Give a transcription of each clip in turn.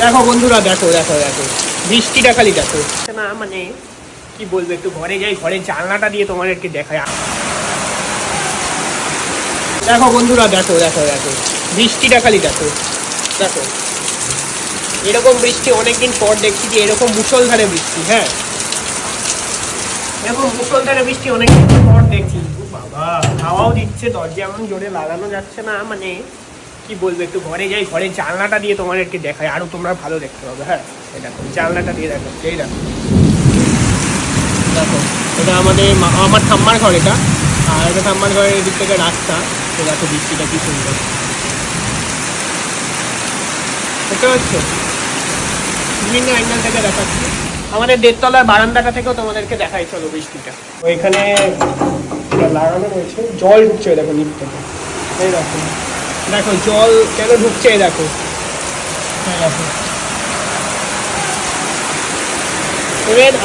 দেখো বন্ধুরা দেখো দেখো দেখো। বৃষ্টিটা খালি দেখো। না মানে কি বলব একটু ঘরে যাই ঘরের জানলাটা দিয়ে তোমাদেরকে দেখায় দেখো বন্ধুরা দেখো দেখো দেখো। বৃষ্টিটা খালি দেখো দেখো। এরকম বৃষ্টি অনেকদিন পর দেখছি যে এরকম মুষলধারে বৃষ্টি হ্যাঁ। এরকম মুষলধারে বৃষ্টি অনেকদিন পর দেখছি। বাবা হাওয়াও দিচ্ছে দরজা এমন জোরে লাগানো যাচ্ছে না মানে কি বলব, একটু ঘরে যাই, ঘরের জানলাটা দিয়ে তোমাদেরকে দেখায় আরও তোমরা ভালো দেখতে পাবে হ্যাঁ? দেখো, জানলাটা দিয়ে দেখো, এই দেখো। দেখো, এটা আমাদের আমার ঠাম্মার ঘর এটা, আর এটা ঠাম্মার ঘরের দিক থেকে রাস্তা, তো দেখো বৃষ্টিটা কি সুন্দর। বুঝতে পারছ বিভিন্ন অ্যাঙ্গেল থেকে দেখাচ্ছি। আমাদের দেড়তলার বারান্দাটা থেকেও তোমাদেরকে দেখাই, চলো বৃষ্টিটা। ওইখানে লাগানো রয়েছে, জল ঢুকছে, দেখো নিচ থেকে এই দেখো। দেখো, জল কেন ঢুকছে দেখো।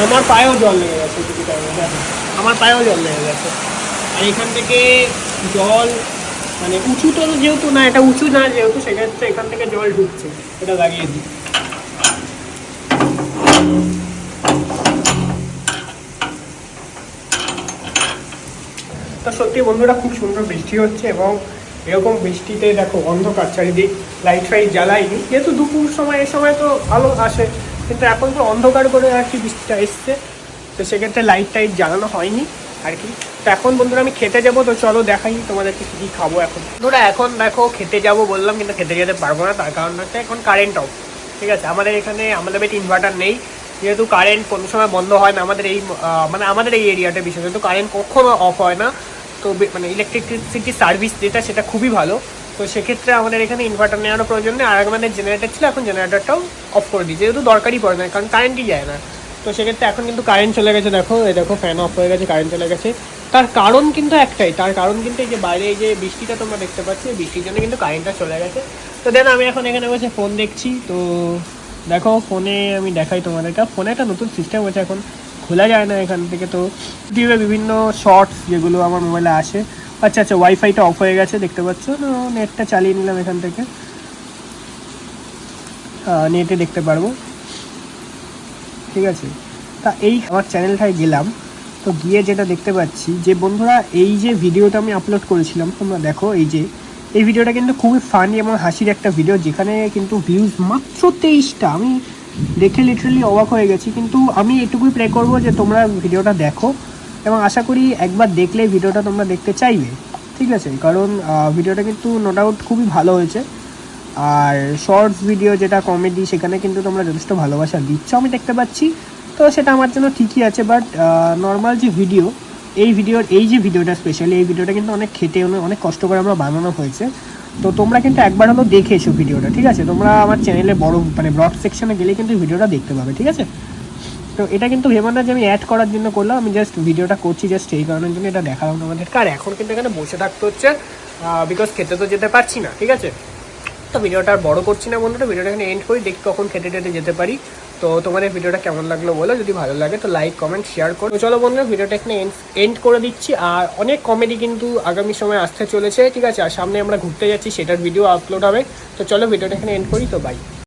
আমার পায়েও জল লেগে গেছে আমার পায়েও জল লেগে গেছে। আর এখান থেকে জল মানে উঁচু তো যেহেতু না, এটা উঁচু না যেহেতু, সেক্ষেত্রে এখান থেকে জল ঢুকছে। এটা লাগিয়ে দিই। তো সত্যি বন্ধুরা, খুব সুন্দর বৃষ্টি হচ্ছে এবং এরকম বৃষ্টিতে দেখো অন্ধকার, চারিদিক লাইট ফাইট জ্বালাইনি যেহেতু দুপুর সময়, এ সময় তো আলো আসে। কিন্তু এখন তো অন্ধকার করে আর কি বৃষ্টিটা এসছে। তো সেক্ষেত্রে লাইট টাইট জ্বালানো হয়নি আর কি। তো এখন বন্ধুরা আমি খেতে যাব, তো চলো দেখাই তোমাদেরকে কী খাব এখন। বন্ধুরা, এখন দেখো খেতে যাব বললাম, কিন্তু খেতে যেতে পারব না। তার কারণ হচ্ছে এখন কারেন্ট অফ ঠিক আছে? আমাদের এখানে, আমাদের বেশ ইনভার্টার নেই। যেহেতু কারেন্ট কোনো সময় বন্ধ হয় না, আমাদের এই মানে আমাদের এই এরিয়াতে বিশেষত কারেন্ট কখনো অফ হয় না। তো মানে ইলেকট্রিসিটি সার্ভিস যেটা, সেটা খুবই ভালো। তো সেক্ষেত্রে আমাদের এখানে ইনভার্টার নেওয়ারও প্রয়োজন নেই। আর আমাদের জেনারেটার ছিল, এখন জেনারেটারটাও অফ করে দিই যেহেতু দরকারই পড়ে না, কারণ কারেন্টই যায় না। তো সেক্ষেত্রে এখন কিন্তু কারেন্ট চলে গেছে। দেখো, এই দেখো ফ্যান অফ হয়ে গেছে কারেন্ট চলে গেছে। তার কারণ কিন্তু একটাই। তার কারণ কিন্তু এই যে বাইরে এই যে বৃষ্টিটা তোমরা দেখতে পাচ্ছ, এই বৃষ্টির জন্য কিন্তু কারেন্টটা চলে গেছে। তো দেন আমি এখন এখানে বসে ফোন দেখছি। তো দেখো ফোনে আমি দেখাই তোমাদেরকে। ফোনে একটা নতুন সিস্টেম হয়েছে এখন। খোলা যায় না এখান থেকে। তো ইউটিউবে বিভিন্ন শর্টস যেগুলো আমার মোবাইলে আসে। আচ্ছা আচ্ছা ওয়াইফাইটা অফ হয়ে গেছে, দেখতে পাচ্ছ? তো নেটটা চালিয়ে নিলাম এখান থেকে। নেটে দেখতে পারব। ঠিক আছে? তা এই আমার চ্যানেলটায় গেলাম। তো গিয়ে যেটা দেখতে পাচ্ছি, যে বন্ধুরা, এই যে ভিডিওটা আমি আপলোড করেছিলাম, তোমরা দেখো, এই যে, এই ভিডিওটা কিন্তু খুবই ফানি এবং হাসির একটা ভিডিও যেখানে কিন্তু ভিউজ মাত্র তেইশটা। আমি দেখে লিটারালি অবাক হয়ে গেছি, কিন্তু আমি এটুকুই প্রে করব যে তোমরা ভিডিওটা দেখো এবং আশা করি একবার দেখলে ভিডিওটা তোমরা দেখতে চাইবে, ঠিক আছে? কারণ ভিডিওটা কিন্তু নো ডাউট খুবই ভালো হয়েছে। আর শর্টস ভিডিও যেটা কমেডি সেখানে কিন্তু তোমরা যথেষ্ট ভালোবাসা দিচ্ছ আমি দেখতে পাচ্ছি। তো সেটা আমার জন্য ঠিকই আছে বাট নর্মাল যে ভিডিও এই ভিডিওর এই যে ভিডিওটা স্পেশালি এই ভিডিওটা কিন্তু অনেক খেটে, অনেক- কষ্ট করে আমরা বানানো হয়েছে। তো তোমরা কিন্তু একবার হলো দেখে এসো ভিডিওটা, ঠিক আছে? তোমরা আমার চ্যানেলে বড় মানে ব্লগ সেকশনে গেলে কিন্তু ভিডিওটা দেখতে পাবে, ঠিক আছে? তো এটা কিন্তু ভেবো না যে আমি অ্যাড করার জন্য করলাম, আমি জাস্ট ভিডিওটা করছি জাস্ট এই কারণের জন্য এটা দেখালাম তোমাদেরকে আর এখন কিন্তু এখানে বসে থাকতে হচ্ছে বিকজ খেতে তো যেতে পারছি না, ঠিক আছে? তো ভিডিওটা আর বড় করছি না বন্ধুরা, ভিডিওটা এখানে এন্ড করি, দেখি কখন খেতে টেটে যেতে পারি। তো তোমাদের ভিডিওটা কেমন লাগল বলো, যদি ভালো লাগে তো লাইক কমেন্ট শেয়ার করো। চলো বন্ধুরা, ভিডিওটা এখানে এন্ড করে দিচ্ছি। আর অনেক কমেডি কিন্তু আগামী সময় আসতে চলেছে, ঠিক আছে? আর সামনে আমরা ঘুরতে যাচ্ছি, সেটার ভিডিও আপলোড হবে। তো চলো ভিডিওটা এখানে এন্ড করি, তো বাই